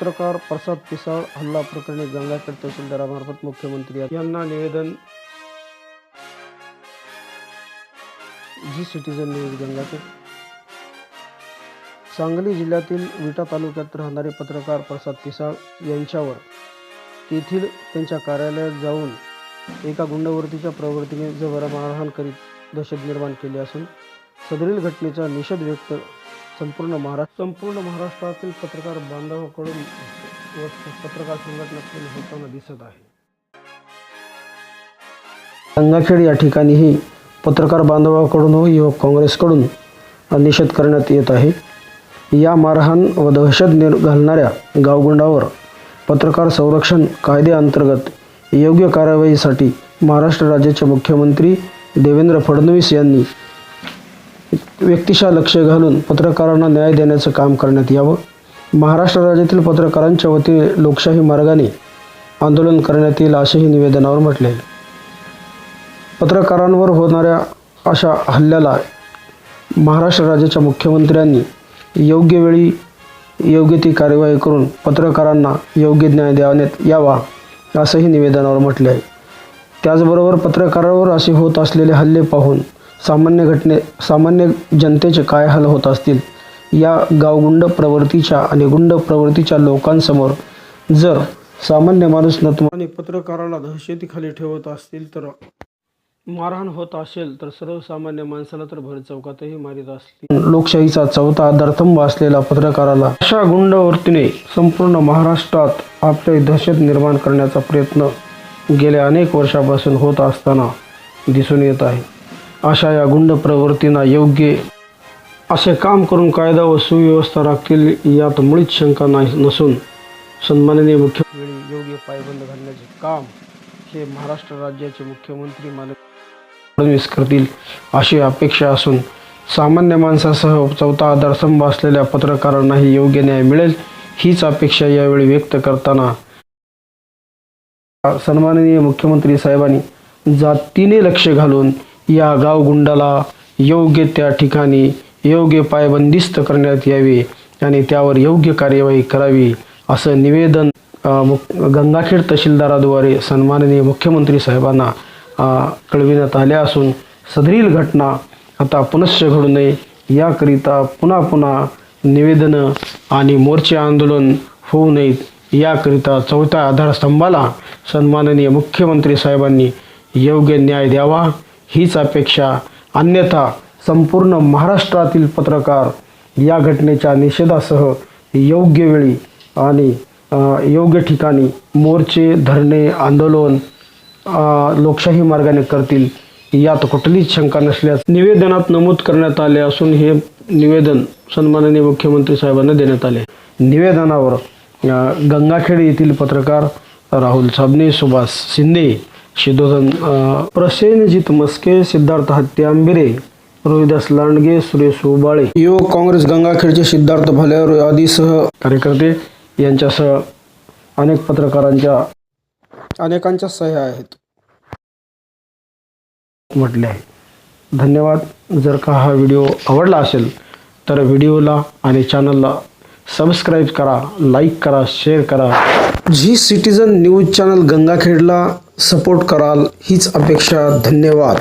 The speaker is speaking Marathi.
पत्रकार प्रसाद पिसाळ हल्ला प्रकरणी गंगाखेड तहसीलदारामार्फत मुख्यमंत्री यांना निवेदन. G citizen news Gangakhed. Sangli जिल्ह्यातील विटा तालुक्यात राहणारे पत्रकार प्रसाद पिसाळ यांच्यावर तेथील त्यांच्या कार्यालयात जाऊन एका गुंडवर्तीच्या प्रवृत्तीने जबर मारहाण करीत दहशत निर्माण केली असून सदरील घटनेचा निषेध व्यक्त संपूर्ण महाराष्ट्र संपूर्ण महाराष्ट्रातील पत्रकार बांधवाकडून व पत्रकार संघटनाकडून होताना दिसत आहे. गंगाखेड या ठिकाणीही पत्रकार बांधवाकडून व युवक काँग्रेसकडून निषेध करण्यात येत आहे. या मारहाण व दहशत निर् घालणाऱ्या गावगुंडावर पत्रकार संरक्षण कायद्याअंतर्गत योग्य कारवाईसाठी महाराष्ट्र राज्याचे मुख्यमंत्री देवेंद्र फडणवीस यांनी व्यक्तिशा लक्ष घालून पत्रकारांना न्याय देण्याचं काम करण्यात यावं. महाराष्ट्र राज्यातील पत्रकारांच्या वतीने लोकशाही मार्गाने आंदोलन करण्यात येईल असेही निवेदनावर म्हटले आहे. पत्रकारांवर होणाऱ्या अशा हल्ल्याला महाराष्ट्र राज्याच्या मुख्यमंत्र्यांनी योग्य वेळी योग्य ती कार्यवाही करून पत्रकारांना योग्य न्याय देण्यात यावा असंही निवेदनावर म्हटले आहे. त्याचबरोबर पत्रकारांवर असे होत असलेले हल्ले पाहून सामान्य घटने सामान्य जनतेचे काय हाल होत असतील? या गावगुंड प्रवृत्तीच्या आणि गुंड प्रवृत्तीच्या लोकांसमोर जर सामान्य माणूस नतम पत्रकाराला दहशतीखाली ठेवत असतील तर मारहाण होत असेल तर सर्वसामान्य माणसाला तर भर चौकातही मारित असतील. लोकशाहीचा चौथा आधारस्तंभ असलेला पत्रकाराला अशा गुंडवर्तीने संपूर्ण महाराष्ट्रात आपले दहशत निर्माण करण्याचा प्रयत्न गेल्या अनेक वर्षापासून होत असताना दिसून येत आहे. अशा या गुंड प्रवृत्तींना योग्य असे काम करून कायदा व सुव्यवस्था राखतील यात मुळीच शंका नाही नसून सन्माननीय मुख्यमंत्री योग्य पायबंद घालण्याचे काम हे महाराष्ट्र राज्याचे मुख्यमंत्री माननीय फडणवीस करतील अशी अपेक्षा असून सामान्य माणसासह चौथा आधारस्तंभ असलेल्या पत्रकारांनाही योग्य न्याय मिळेल हीच अपेक्षा यावेळी व्यक्त करताना सन्माननीय मुख्यमंत्री साहेबांनी जातीने लक्ष घालून या गावगुंडाला योग्य त्या ठिकाणी योग्य पायबंदिस्त करण्यात यावे आणि त्यावर योग्य कार्यवाही करावी असं निवेदन गंगाखेड तहसीलदाराद्वारे सन्माननीय मुख्यमंत्री साहेबांना कळविण्यात आले असून सदरील घटना आता पुनश्च घडू नये याकरिता पुन्हा पुन्हा निवेदनं आणि मोर्चे आंदोलन होऊ नयेत याकरिता चौथ्या आधारस्तंभाला सन्माननीय मुख्यमंत्री साहेबांनी योग्य न्याय द्यावा. हीच अपेक्षा अन्यथा संपूर्ण महाराष्ट्रातील पत्रकार या घटनेच्या निषेधासह योग्य वेळी आणि योग्य ठिकाणी मोर्चे धरणे आंदोलन लोकशाही मार्गाने करतील यात कुठलीच शंका नसल्यास निवेदनात नमूद करण्यात आले असून हे निवेदन सन्माननीय मुख्यमंत्री साहेबांना देण्यात आले. निवेदनावर गंगाखेड येथील पत्रकार राहुल साबणे सुभाष शिंदे शिदोधन प्रसेनजित मस्के सिद्धार्थ हत्यांबिरे रोहिदास लांडगे सुरेश उबाळे. युवक काँग्रेस गंगाखेडचे सिद्धार्थ भालेवर आदीसह कार्यकर्ते यांच्यासह अनेक पत्रकारांच्या अनेकांच्या सह्या आहेत. म्हटले आहे. धन्यवाद. जर का हा व्हिडिओ आवडला असेल तर व्हिडिओला आणि चॅनलला सबस्क्राईब करा लाईक करा शेअर करा. झी सिटीजन न्यूज चॅनल गंगाखेडला सपोर्ट कराल हीच अपेक्षा धन्यवाद.